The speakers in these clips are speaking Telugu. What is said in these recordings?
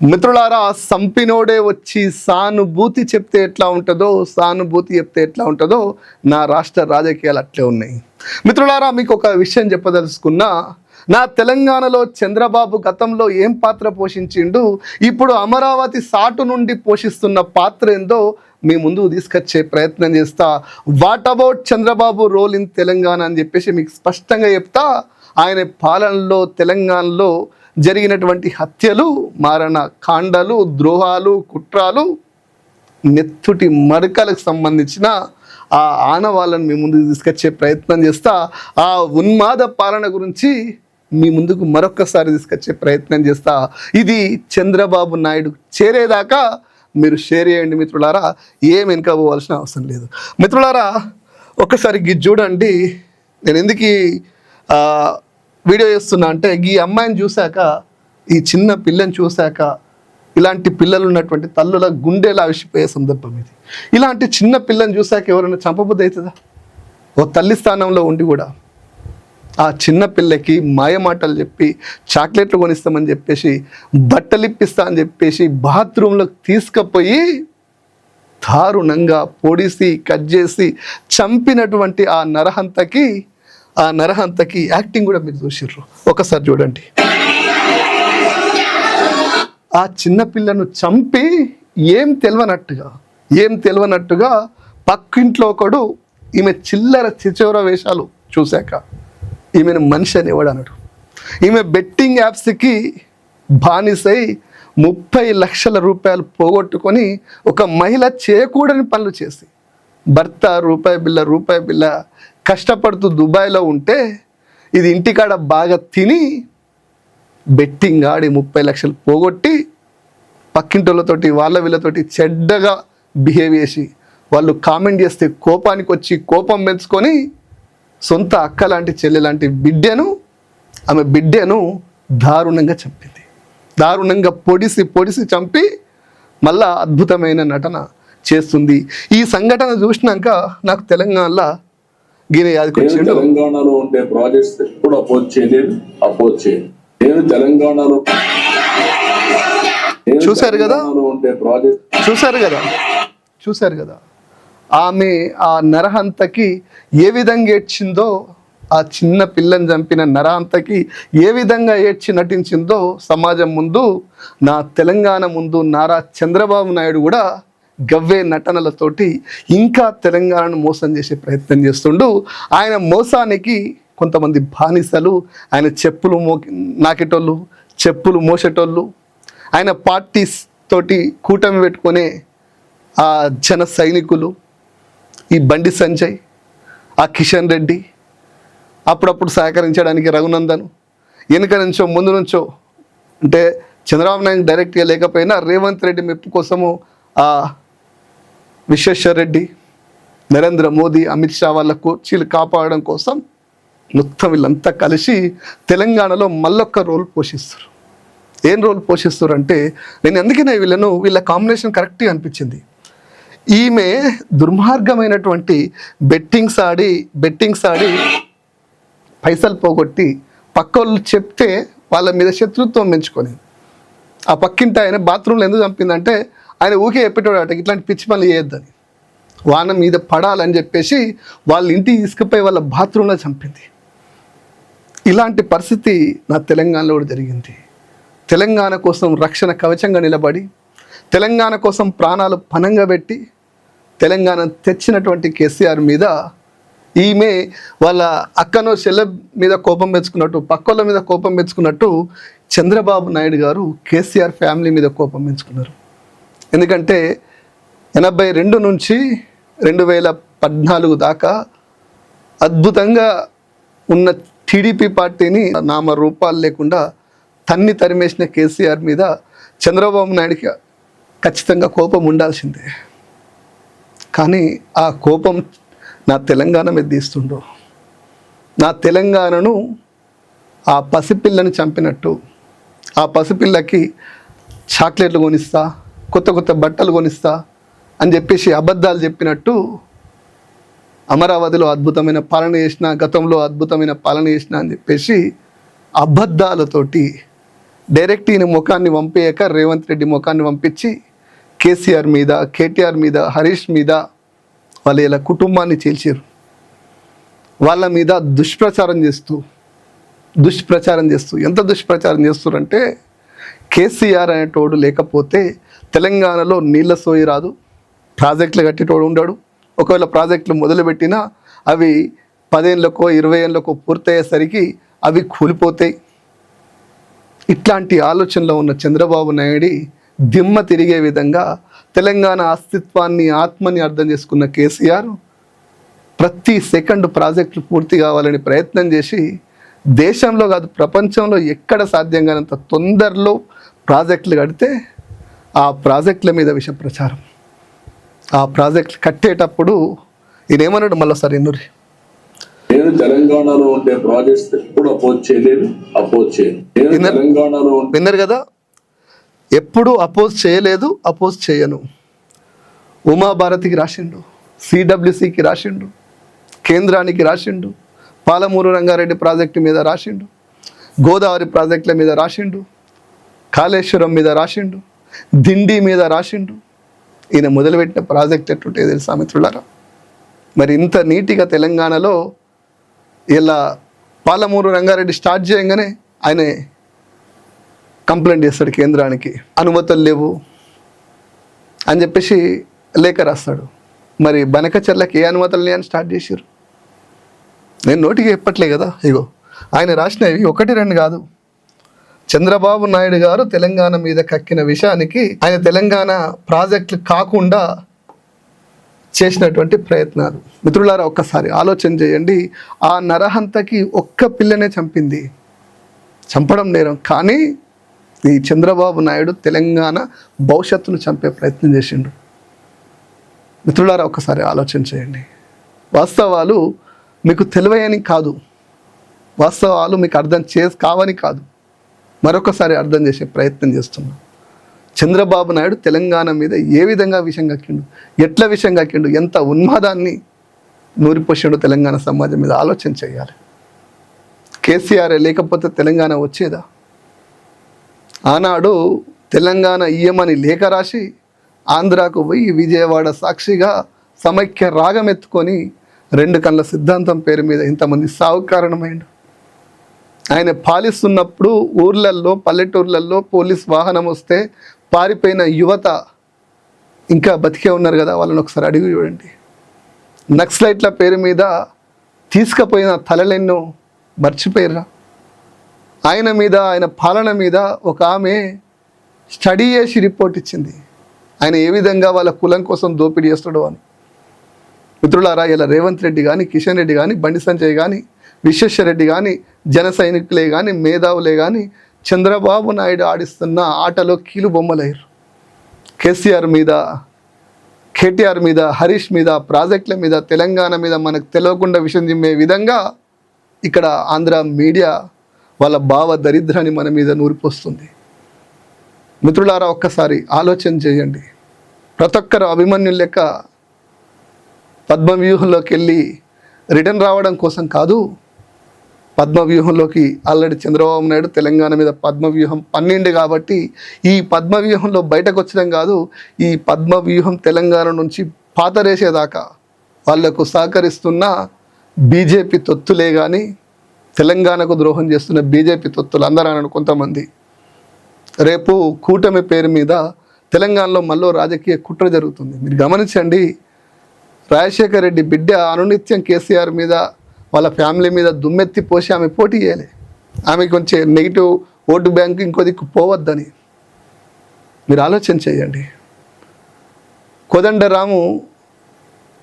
మిత్రులారా సంపినోడే వచ్చి సానుభూతి చెప్తే ఎట్లా ఉంటుందో సానుభూతి చెప్తే ఎట్లా ఉంటుందో నా రాష్ట్ర రాజకీయాలు అట్లే ఉన్నాయి. మిత్రులారా మీకు ఒక విషయం చెప్పదలుచుకున్నా నా తెలంగాణలో చంద్రబాబు గతంలో ఏం పాత్ర పోషించిండు ఇప్పుడు అమరావతి సాటు నుండి పోషిస్తున్న పాత్ర ఏందో మీ ముందు తీసుకొచ్చే ప్రయత్నం చేస్తా. What about Chandrababu role in Telangana అని చెప్పేసి మీకు స్పష్టంగా చెప్తా. ఆయన పాలనలో తెలంగాణలో జరిగినటువంటి హత్యలు మారణ కాండలు ద్రోహాలు కుట్రాలు నెత్తుటి మరకలకు సంబంధించిన ఆ ఆనవాళ్ళను మీ ముందుకు తీసుకొచ్చే ప్రయత్నం చేస్తా ఆ ఉన్మాద పాలన గురించి మీ ముందుకు మరొక్కసారి తీసుకొచ్చే ప్రయత్నం చేస్తా. ఇది చంద్రబాబు నాయుడు చేరేదాకా మీరు షేర్ చేయండి మిత్రులారా ఏం వెనుక పోవాల్సిన అవసరం లేదు. మిత్రులారా ఒక్కసారి గిజ్ చూడండి నేను ఎందుకు వీడియో చేస్తున్నా అంటే ఈ అమ్మాయిని చూశాక ఈ చిన్న పిల్లని చూశాక ఇలాంటి పిల్లలు ఉన్నటువంటి తల్లుల గుండెలా ఆవిసిపోయే సందర్భం ఇది ఇలాంటి చిన్న పిల్లని చూశాక ఎవరైనా చంపబుద్ధి అవుతుందా? ఓ తల్లి స్థానంలో ఉండి కూడా ఆ చిన్న పిల్లకి మాయమాటలు చెప్పి చాక్లెట్లు కొనిస్తామని చెప్పేసి బట్టలు ఇప్పిస్తా అని చెప్పేసి బాత్రూంలోకి తీసుకుపోయి దారుణంగా పొడిసి కట్ చేసి చంపినటువంటి ఆ నరహంతకి ఆ నరహంతకి యాక్టింగ్ కూడా మీరు చూసిర్రు. ఒకసారి చూడండి. ఆ చిన్నపిల్లను చంపి ఏం తెలియనట్టుగా ఏం తెలియనట్టుగా పక్కింట్లో ఒకడు ఈమె చిల్లర చిచోర వేషాలు చూశాక ఈమెను మనిషి అని ఎవడు ఈమె బెట్టింగ్ యాప్స్కి బానిసై ముప్పై లక్షల రూపాయలు పోగొట్టుకొని ఒక మహిళ చేయకూడని పనులు చేసి భర్త రూపాయి బిల్ల రూపాయి బిల్ల కష్టపడుతూ దుబాయ్లో ఉంటే ఇది ఇంటికాడ బాగా తిని బెట్టింగ్ ఆడి ముప్పై లక్షలు పోగొట్టి పక్కింటోళ్ళతోటి వాళ్ళ వీళ్ళతోటి చెడ్డగా బిహేవ్ చేసి వాళ్ళు కామెంట్ చేస్తే కోపానికి వచ్చి కోపం పెంచుకొని సొంత అక్క లాంటి చెల్లె లాంటి బిడ్డను ఆమె బిడ్డను దారుణంగా చంపింది. దారుణంగా పొడిసి పొడిసి చంపి మళ్ళా అద్భుతమైన నటన చేస్తుంది. ఈ సంఘటన చూసినాక నాకు తెలంగాణలో నేను యాదకొచ్చిండు తెలంగాణలో ఉండే ప్రాజెక్ట్స్ ఎప్పుడు అపోజ్ చేయలేదు అపోజ్ చేయను. నేను తెలంగాణలో చూశారు కదా? తెలంగాణలో ఉండే ప్రాజెక్ట్ చూశారు కదా? చూశారు కదా? ఆమె ఆ నరహంతకి ఏ విధంగా ఏడ్చిందో ఆ చిన్న పిల్లని చంపిన నరహంతకి ఏ విధంగా ఏడ్చి నటించిందో సమాజం ముందు నా తెలంగాణ ముందు నారా చంద్రబాబు నాయుడు కూడా గవ్వే నటనలతోటి ఇంకా తెలంగాణను మోసం చేసే ప్రయత్నం చేస్తుండు. ఆయన మోసానికి కొంతమంది బానిసలు ఆయన చెప్పులు మో నాకేటోళ్ళు చెప్పులు మోసేటోళ్ళు ఆయన పార్టీస్ తోటి కూటమి పెట్టుకునే ఆ జన సైనికులు ఈ బండి సంజయ్ ఆ కిషన్ రెడ్డి అప్పుడప్పుడు సహకరించడానికి రఘునందన్ వెనుక నుంచో ముందు నుంచో అంటే చంద్రబాబు నాయుడు డైరెక్ట్గా లేకపోయినా రేవంత్ రెడ్డి మెప్పు కోసము ఆ విశ్వేశ్వర్ రెడ్డి నరేంద్ర మోదీ అమిత్ షా వాళ్ళ కుర్చీలు కాపాడడం కోసం మొత్తం వీళ్ళంతా కలిసి తెలంగాణలో మళ్ళొక్క రోల్ పోషిస్తారు. ఏం రోల్ పోషిస్తారు అంటే నేను ఎందుకనే వీళ్ళను వీళ్ళ కాంబినేషన్ కరెక్ట్గా అనిపించింది. ఈమె దుర్మార్గమైనటువంటి బెట్టింగ్స్ ఆడి బెట్టింగ్స్ ఆడి పైసలు పోగొట్టి పక్కోళ్ళు చెప్తే వాళ్ళ మీద శత్రుత్వం పెంచుకొని ఆ పక్కింటి ఆయన బాత్రూంలో ఎందుకు చంపిందంటే ఆయన ఊకే చెప్పేటోడట ఇట్లాంటి పిచ్చి పనులు చేయొద్దని. వాన మీద పడాలని చెప్పేసి వాళ్ళ ఇంటికి తీసుకుపోయి వాళ్ళ బాత్రూంలో చంపింది. ఇలాంటి పరిస్థితి నా తెలంగాణలో కూడా జరిగింది. తెలంగాణ కోసం రక్షణ కవచంగా నిలబడి తెలంగాణ కోసం ప్రాణాలు పనంగా పెట్టి తెలంగాణ తెచ్చినటువంటి కేసీఆర్ మీద ఈమె వాళ్ళ అక్కనో చెల్లె మీద కోపం పెంచుకున్నట్టు పక్కోళ్ళ మీద కోపం పెంచుకున్నట్టు చంద్రబాబు నాయుడు గారు కేసీఆర్ ఫ్యామిలీ మీద కోపం పెంచుకున్నారు. ఎందుకంటే ఎనభై రెండు నుంచి రెండు వేల పద్నాలుగు దాకా అద్భుతంగా ఉన్న టీడీపీ పార్టీని నామ రూపాలు లేకుండా తన్ని తరిమేసిన కేసీఆర్ మీద చంద్రబాబు నాయుడికి ఖచ్చితంగా కోపం ఉండాల్సిందే. కానీ ఆ కోపం నా తెలంగాణ మీద తీస్తుండు నా తెలంగాణను ఆ పసిపిల్లని చంపినట్టు ఆ పసిపిల్లకి చాక్లెట్లు కొనిస్తా కొత్త కొత్త బట్టలు కొనిస్తా అని చెప్పేసి అబద్ధాలు చెప్పినట్టు అమరావతిలో అద్భుతమైన పాలన చేసిన గతంలో అద్భుతమైన పాలన చేసిన అని చెప్పేసి అబద్ధాలతోటి డైరెక్ట్ ఈయన ముఖాన్ని పంపేయక రేవంత్ రెడ్డి ముఖాన్ని పంపించి కేసీఆర్ మీద కేటీఆర్ మీద హరీష్ మీద వాళ్ళ ఇలా కుటుంబాన్ని చేల్చారు వాళ్ళ మీద దుష్ప్రచారం చేస్తూ దుష్ప్రచారం చేస్తూ ఎంత దుష్ప్రచారం చేస్తారంటే కేసీఆర్ అనేటోడు లేకపోతే తెలంగాణలో నీళ్ళ సోయి రాదు. ప్రాజెక్టులు కట్టేటోడు ఉండడు. ఒకవేళ ప్రాజెక్టులు మొదలుపెట్టినా అవి పదేళ్ళకో ఇరవై ఏళ్ళకో పూర్తయ్యేసరికి అవి కూలిపోతాయి. ఇట్లాంటి ఆలోచనలో ఉన్న చంద్రబాబు నాయుడి దిమ్మ తిరిగే విధంగా తెలంగాణ అస్తిత్వాన్ని ఆత్మని అర్థం చేసుకున్న కేసీఆర్ ప్రతి సెకండ్ ప్రాజెక్టులు పూర్తి కావాలని ప్రయత్నం చేసి దేశంలో కాదు ప్రపంచంలో ఎక్కడ సాధ్యం కానంత తొందరలో ప్రాజెక్టులు కడితే ఆ ప్రాజెక్టుల మీద విష ప్రచారం ఆ ప్రాజెక్టులు కట్టేటప్పుడు ఈయన ఏమన్నాడు మళ్ళీ ఎన్నురి నేను తెలంగాణలో ఉండే ప్రాజెక్ట్స్ ఎప్పుడు అపోజ్ చేయలేదు అపోజ్ చేయను. నేను? తెలంగాణలో విన్నారు కదా? ఎప్పుడు అపోజ్ చేయలేదు అపోజ్ చేయను. ఉమాభారతికి రాసిండు సిడబ్ల్యూసికి రాసిండు కేంద్రానికి రాసిండు పాలమూరు రంగారెడ్డి ప్రాజెక్టు మీద రాసిండు గోదావరి ప్రాజెక్టుల మీద రాసిండు కాళేశ్వరం మీద రాసిండు దిండి మీద రాసిండు. ఈయన మొదలుపెట్టిన ప్రాజెక్ట్ ఎట్టుంటే తెలుసా మిత్రులారా? మరి ఇంత నీటిగా తెలంగాణలో ఇలా పాలమూరు రంగారెడ్డి స్టార్ట్ చేయగానే ఆయన కంప్లైంట్ చేస్తాడు కేంద్రానికి. అనుమతులు లేవు అని చెప్పేసి లేఖ రాస్తాడు. మరి బనకచర్లకి ఏ అనుమతులు లేని స్టార్ట్ చేశారు నేను నోటికి చెప్పట్లే కదా ఇగో. ఆయన రాసినవి ఒకటి రెండు కాదు. చంద్రబాబు నాయుడు గారు తెలంగాణ మీద కక్కిన విషయానికి ఆయన తెలంగాణ ప్రాజెక్టులు కాకుండా చేసినటువంటి ప్రయత్నాలు. మిత్రులారా ఒక్కసారి ఆలోచన చేయండి. ఆ నరహంతకి ఒక్క పిల్లనే చంపింది. చంపడం నేరం. కానీ ఈ చంద్రబాబు నాయుడు తెలంగాణ భవిష్యత్తును చంపే ప్రయత్నం చేసిండు. మిత్రులారా ఒక్కసారి ఆలోచన చేయండి. వాస్తవాలు మీకు తెలివయని కాదు. వాస్తవాలు మీకు అర్థం చేసి కావని కాదు. మరొకసారి అర్థం చేసే ప్రయత్నం చేస్తున్నాం. చంద్రబాబు నాయుడు తెలంగాణ మీద ఏ విధంగా విషయం కక్కిండు? ఎట్ల విషయం కక్కిండు? ఎంత ఉన్మాదాన్ని నూరిపోసాడు తెలంగాణ సమాజం మీద? ఆలోచన చేయాలి. కేసీఆర్ లేకపోతే తెలంగాణ వచ్చేదా? ఆనాడు తెలంగాణ ఇయ్యమని లేఖ రాసి ఆంధ్రాకు పోయి విజయవాడ సాక్షిగా సమైక్య రాగం ఎత్తుకొని రెండు కళ్ళ సిద్ధాంతం పేరు మీద ఇంతమంది సాగు కారణమైండు ఆయన పాలిస్తున్నప్పుడు ఊర్లల్లో పల్లెటూర్లలో పోలీస్ వాహనం వస్తే పారిపోయిన యువత ఇంకా బతికే ఉన్నారు కదా వాళ్ళని ఒకసారి అడిగి చూడండి. నక్సలైట్ల పేరు మీద తీసుకుపోయిన తలలెన్నో మర్చిపోయారా ఆయన మీద ఆయన పాలన మీద ఒక ఆమె స్టడీ చేసి రిపోర్ట్ ఇచ్చింది. ఆయన ఏ విధంగా వాళ్ళ కులం కోసం దోపిడీ చేస్తాడో అని. మిత్రులారా ఇలా రేవంత్ రెడ్డి కానీ కిషన్ రెడ్డి కానీ బండి సంజయ్ కానీ విశ్వేశ్వరరెడ్డి కానీ జన సైనికులే కానీ మేధావులే కానీ చంద్రబాబు నాయుడు ఆడిస్తున్న ఆటలో కీలు బొమ్మలయ్యారు కేసీఆర్ మీద కేటీఆర్ మీద హరీష్ మీద ప్రాజెక్టుల మీద తెలంగాణ మీద మనకు తెలియకుండా విషయం దిమ్మే విధంగా ఇక్కడ ఆంధ్ర మీడియా వాళ్ళ భావ దరిద్రాన్ని మన మీద నూరిపోస్తుంది. మిత్రులారా ఒక్కసారి ఆలోచన చేయండి. ప్రతి ఒక్కరు అభిమన్యు లెక్క పద్మవ్యూహంలోకి వెళ్ళి రిటర్న్ రావడం కోసం కాదు పద్మవ్యూహంలోకి ఆల్రెడీ చంద్రబాబు నాయుడు తెలంగాణ మీద పద్మవ్యూహం పన్నెండు కాబట్టి ఈ పద్మవ్యూహంలో బయటకు వచ్చడం కాదు ఈ పద్మవ్యూహం తెలంగాణ నుంచి పాతరేసేదాకా వాళ్ళకు సహకరిస్తున్న బీజేపీ తొత్తులే కానీ తెలంగాణకు ద్రోహం చేస్తున్న బీజేపీ తొత్తులు అందరూ కొంతమంది. రేపు కూటమి పేరు మీద తెలంగాణలో మళ్ళీ రాజకీయ కుట్ర జరుగుతుంది. మీరు గమనించండి రాజశేఖర రెడ్డి బిడ్డ అనునిత్యం కేసీఆర్ మీద వాళ్ళ ఫ్యామిలీ మీద దుమ్మెత్తి పోసి ఆమె పోటీ చేయాలి. ఆమె కొంచెం నెగిటివ్ ఓటు బ్యాంక్ ఇంకో దిక్కు పోవద్దని. మీరు ఆలోచన చేయండి. కోదండరాము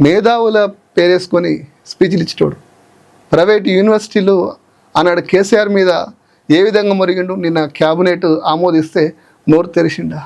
మేధావుల పేరేసుకొని స్పీచ్లు ఇచ్చేటోడు. ప్రైవేట్ యూనివర్సిటీలు ఆనాడు కేసీఆర్ మీద ఏ విధంగా మురిగిండు? నిన్న క్యాబినెట్ ఆమోదిస్తే నోరు తెరిచిండా?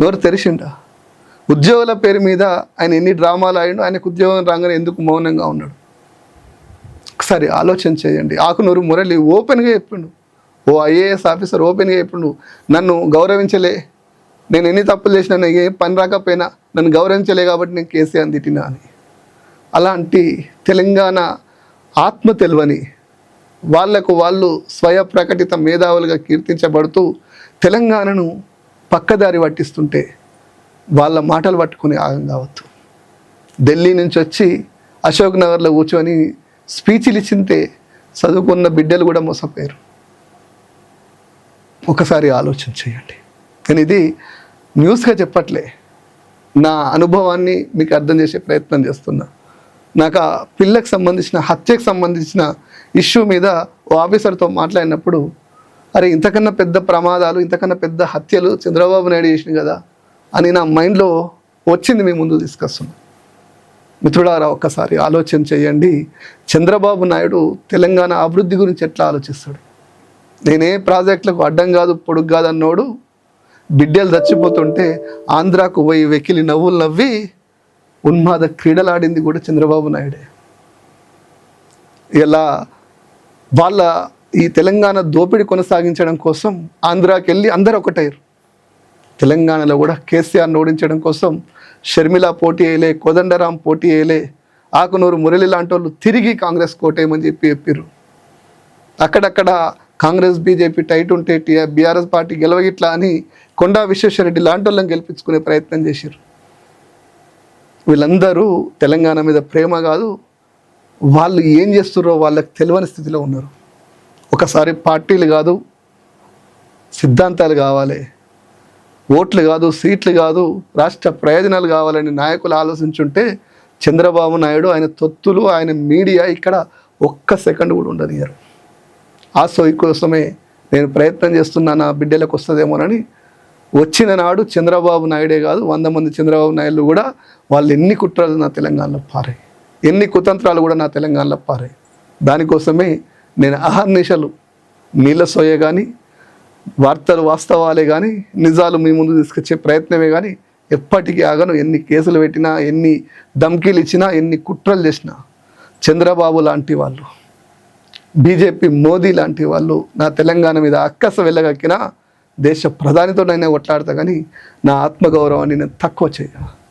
నోరు తెరిచిండా? ఉద్యోగుల పేరు మీద ఆయన ఎన్ని డ్రామాలు ఆడిండు? ఆయనకు ఉద్యోగం రాగానే ఎందుకు మౌనంగా ఉన్నాడు? ఒకసారి ఆలోచన చేయండి. ఆకునూరు మురళి ఓపెన్గా చెప్పిండు. ఓ ఐఏఎస్ ఆఫీసర్ ఓపెన్గా చెప్పిండు. నన్ను గౌరవించలే. నేను ఎన్ని తప్పులు చేసినా నాకు ఏ పని రాకపోయినా నన్ను గౌరవించలే కాబట్టి నేను కేసీఆర్ తిట్టినా అని. అలాంటి తెలంగాణ ఆత్మ తెలివని వాళ్ళకు వాళ్ళు స్వయ ప్రకటిత మేధావులుగా కీర్తించబడుతూ తెలంగాణను పక్కదారి పట్టిస్తుంటే వాళ్ళ మాటలు పట్టుకుని ఆగం కావద్దు. ఢిల్లీ నుంచి వచ్చి అశోక్ నగర్లో కూర్చొని స్పీచ్లు ఇచ్చింటే చదువుకున్న బిడ్డలు కూడా మోసపోయారు. ఒకసారి ఆలోచన చేయండి. నేను ఇది న్యూస్గా చెప్పట్లే. నా అనుభవాన్ని మీకు అర్థం చేసే ప్రయత్నం చేస్తున్నా. నాకు ఆ పిల్లకి సంబంధించిన హత్యకు సంబంధించిన ఇష్యూ మీద ఓ ఆఫీసర్తో మాట్లాడినప్పుడు అరే ఇంతకన్నా పెద్ద ప్రమాదాలు ఇంతకన్నా పెద్ద హత్యలు చంద్రబాబు నాయుడు చేసింది కదా అని నా మైండ్లో వచ్చింది మీ ముందు తీసుకొస్తున్నా మిత్రులారా ఒక్కసారి ఆలోచన చేయండి. చంద్రబాబు నాయుడు తెలంగాణ అభివృద్ధి గురించి ఎట్లా ఆలోచిస్తాడు? నేనే ప్రాజెక్టులకు అడ్డం కాదు పొడుగు కాదన్నోడు బిడ్డలు చచ్చిపోతుంటే ఆంధ్రాకు పోయి వెకిలి నవ్వులు నవ్వి ఉన్మాద క్రీడలాడింది కూడా చంద్రబాబు నాయుడే. ఇలా వాళ్ళ ఈ తెలంగాణ దోపిడీ కొనసాగించడం కోసం ఆంధ్రాకి వెళ్ళి అందరూ ఒకటయ్యారు. తెలంగాణలో కూడా కేసీఆర్ని ఓడించడం కోసం షర్మిల పోటీ వేయలే కోదండరాం పోటీ వేయలే ఆకునూరు మురళి లాంటి వాళ్ళు తిరిగి కాంగ్రెస్ కోటేయమని చెప్పి చెప్పారు అక్కడక్కడ కాంగ్రెస్ బీజేపీ టైట్ ఉంటే బీఆర్ఎస్ పార్టీ గెలవగిట్లా అని కొండా విశ్వేశ్వరరెడ్డి లాంటి వాళ్ళని గెలిపించుకునే ప్రయత్నం చేశారు వీళ్ళందరూ తెలంగాణ మీద ప్రేమ కాదు వాళ్ళు ఏం చేస్తున్నారో వాళ్ళకి తెలియని స్థితిలో ఉన్నారు. ఒకసారి పార్టీలు కాదు సిద్ధాంతాలు కావాలి. ఓట్లు కాదు సీట్లు కాదు రాష్ట్ర ప్రయోజనాలు కావాలని నాయకులు ఆలోచించుంటే చంద్రబాబు నాయుడు ఆయన తొత్తులు ఆయన మీడియా ఇక్కడ ఒక్క సెకండ్ కూడా ఉండనియరు ఆ సోయి కోసమే నేను ప్రయత్నం చేస్తున్నా నా బిడ్డలకు వస్తుందేమోనని వచ్చిన నాడు చంద్రబాబు నాయుడే కాదు వంద మంది చంద్రబాబు నాయుడు కూడా వాళ్ళు ఎన్ని కుట్రలు నా తెలంగాణలో పారాయి ఎన్ని కుతంత్రాలు కూడా నా తెలంగాణలో పారాయి దానికోసమే నేను అహర్నిశలు నీళ్ళ సోయ కానీ వార్తలు వాస్తవాలే కానీ నిజాలు మీ ముందు తీసుకొచ్చే ప్రయత్నమే కానీ ఎప్పటికీ ఆగను. ఎన్ని కేసులు పెట్టినా ఎన్ని ధమ్కీలు ఇచ్చినా ఎన్ని కుట్రలు చేసినా చంద్రబాబు లాంటి వాళ్ళు బీజేపీ మోదీ లాంటి వాళ్ళు నా తెలంగాణ మీద అక్కస వెళ్ళగక్కినా దేశ ప్రధానితోనైనా కొట్లాడతా కానీ నా ఆత్మగౌరవాన్ని నేను తక్కువ చేయ